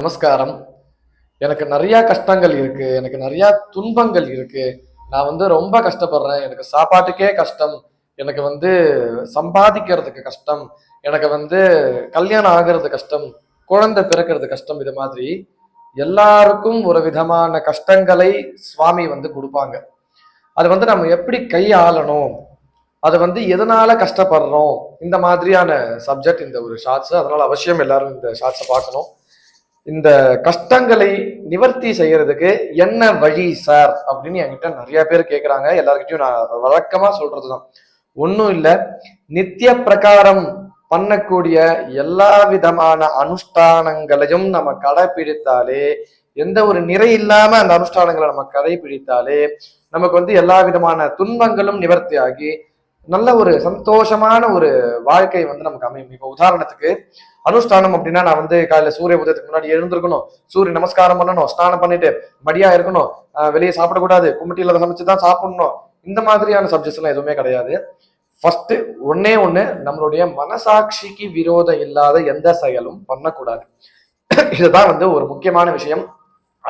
நமஸ்காரம். எனக்கு நிறையா கஷ்டங்கள் இருக்கு. எனக்கு நிறையா துன்பங்கள் இருக்கு. நான் வந்து ரொம்ப கஷ்டப்படுறேன். எனக்கு சாப்பாட்டுக்கே கஷ்டம். எனக்கு வந்து சம்பாதிக்கிறதுக்கு கஷ்டம். எனக்கு வந்து கல்யாணம் ஆகிறது கஷ்டம். குழந்தை பிறக்கிறது கஷ்டம். இது மாதிரி எல்லாருக்கும் ஒரு விதமான கஷ்டங்களை சுவாமி வந்து கொடுப்பாங்க. அது வந்து நம்ம எப்படி கையாளணும்? அது வந்து எதனால கஷ்டப்படுறோம்? இந்த மாதிரியான சப்ஜெக்ட் இந்த ஒரு ஷார்ட்ஸ் அதனால அவசியம் எல்லாரும் இந்த ஷார்ட்ஸை பார்க்கணும். இந்த கஷ்டங்களை நிவர்த்தி செய்யறதுக்கு என்ன வழி சார் அப்படின்னு என்கிட்ட நிறைய பேர் கேட்குறாங்க எல்லாருக்கிட்டையும் நான் வழக்கமாக சொல்றது தான் ஒன்றும் இல்லை. நித்திய பிரகாரம் பண்ணக்கூடிய எல்லா விதமான அனுஷ்டானங்களையும் நம்ம கடைபிடித்தாலே எந்த ஒரு நிறை இல்லாம அந்த அனுஷ்டானங்களை நம்ம கடைபிடித்தாலே நமக்கு வந்து எல்லா விதமான துன்பங்களும் நிவர்த்தி ஆகி நல்ல ஒரு சந்தோஷமான ஒரு வாழ்க்கை வந்து நமக்கு அமையும். இப்போ உதாரணத்துக்கு அனுஷ்டானம் அப்படின்னா நான் வந்து காலையில சூரிய உதயத்துக்கு முன்னாடி எழுந்திருக்கணும். சூரிய நமஸ்காரம் பண்ணணும் ஸ்நானம் பண்ணிட்டு மடியா இருக்கணும். வெளியே சாப்பிடக்கூடாது. கும்பிட்டியில சமைச்சு தான் சாப்பிடணும். இந்த மாதிரியான சப்ஜெக்ட்ஸ் எல்லாம் எதுவுமே கிடையாது. ஃபர்ஸ்ட் ஒன்னே ஒண்ணு நம்மளுடைய மனசாட்சிக்கு விரோதம் இல்லாத எந்த செயலும் பண்ணக்கூடாது. இதுதான் வந்து ஒரு முக்கியமான விஷயம்.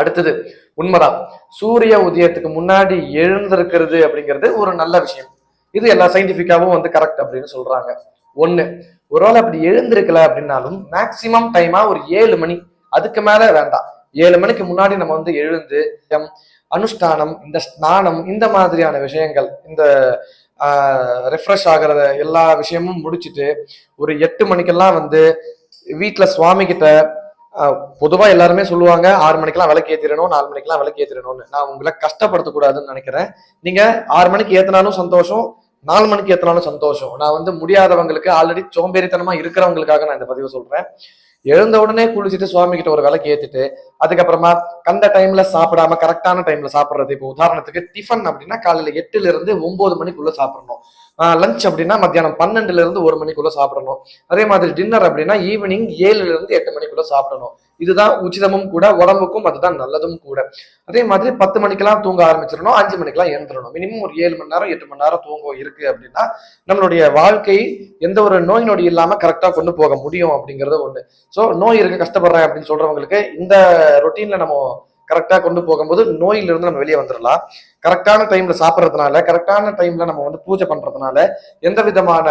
அடுத்தது உண்மைதான். சூரிய உதயத்துக்கு முன்னாடி எழுந்திருக்கிறது அப்படிங்கிறது ஒரு நல்ல விஷயம். இது எல்லா சயின்டிபிக்காவும் வந்து கரெக்ட் அப்படின்னு சொல்றாங்க. ஒண்ணு ஒருவேளை அப்படி எழுந்திருக்கல அப்படின்னாலும் மேக்சிமம் டைமா ஒரு ஏழு மணி. அதுக்கு மேல வேண்டாம். ஏழு மணிக்கு முன்னாடி நம்ம வந்து எழுந்து அனுஷ்டானம் இந்த ஸ்நானம் இந்த மாதிரியான விஷயங்கள் இந்த ரெஃப்ரெஷ் ஆகிறத எல்லா விஷயமும் முடிச்சுட்டு ஒரு எட்டு மணிக்கெல்லாம் வந்து வீட்டில் சுவாமி கிட்ட பொதுவாக எல்லாருமே சொல்லுவாங்க ஆறு மணிக்கெல்லாம் விளக்கு ஏற்றிடணும் நாலு மணிக்கெல்லாம் விளக்கு ஏற்றிடணும்னு நான் உங்களை கஷ்டப்படுத்தக்கூடாதுன்னு நினைக்கிறேன். நீங்கள் ஆறு மணிக்கு ஏற்றினாலும் சந்தோஷம் நாலு மணிக்கு எத்தனாலும் சந்தோஷம். நான் வந்து முடியாதவங்களுக்கு ஆல்ரெடி சோம்பேறித்தனமா இருக்கிறவங்களுக்காக நான் இந்த பதிவு சொல்றேன். எழுந்த உடனே குளிச்சுட்டு சுவாமி கிட்ட ஒரு விலைக்கு ஏத்திட்டு அதுக்கப்புறமா கண்ட டைம்ல சாப்பிடாம கரெக்டான டைம்ல சாப்பிடுறது. இப்போ உதாரணத்துக்கு டிஃபன் அப்படின்னா காலையில எட்டுல இருந்து ஒன்பது மணிக்குள்ள சாப்பிடணும். லஞ்ச் அப்படின்னா மத்தியானம் பன்னெண்டுல இருந்து ஒரு மணிக்குள்ள சாப்பிடணும். அதே மாதிரி டின்னர் அப்படின்னா ஈவினிங் ஏழுல இருந்து எட்டு மணிக்குள்ள சாப்பிடணும். இதுதான் உச்சிதமும் கூட உடம்புக்கும் அதுதான் நல்லதும் கூட. அதே மாதிரி பத்து மணிக்கெல்லாம் தூங்க ஆரம்பிச்சிடணும் அஞ்சு மணிக்கெல்லாம் எழுந்துடணும். மினிமம் ஒரு ஏழு மணி நேரம் எட்டு மணி நேரம் தூங்கும் இருக்கு அப்படின்னா நம்மளுடைய வாழ்க்கை எந்த ஒரு நோய் நொடி இல்லாம கரெக்டா கொண்டு போக முடியும் அப்படிங்கறது ஒண்ணு. ஸோ நோய் இருக்கு கஷ்டப்படுறேன் அப்படின்னு சொல்றவங்களுக்கு இந்த ரொட்டீன்ல நம்ம கரெக்டாக கொண்டு போகும்போது நோயிலிருந்து நம்ம வெளியே வந்துடலாம் கரெக்டான டைம்ல சாப்பிட்றதுனால கரெக்டான டைம்ல நம்ம வந்து பூஜை பண்றதுனால எந்த விதமான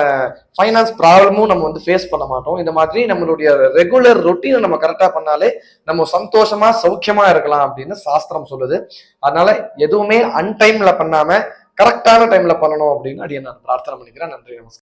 ஃபைனான்ஸ் ப்ராப்ளமும் நம்ம வந்து ஃபேஸ் பண்ண மாட்டோம். இந்த மாதிரி நம்மளுடைய ரெகுலர் ரொட்டீனை நம்ம கரெக்டாக பண்ணாலே நம்ம சந்தோஷமா சௌக்கியமா இருக்கலாம் அப்படின்னு சாஸ்திரம் சொல்லுது. அதனால எதுவுமே அன்டைம்ல பண்ணாம கரெக்டான டைம்ல பண்ணணும் அப்படின்னு அடியே நான் பிரார்த்தனை பண்ணிக்கிறேன். நன்றி நமஸ்காரம்.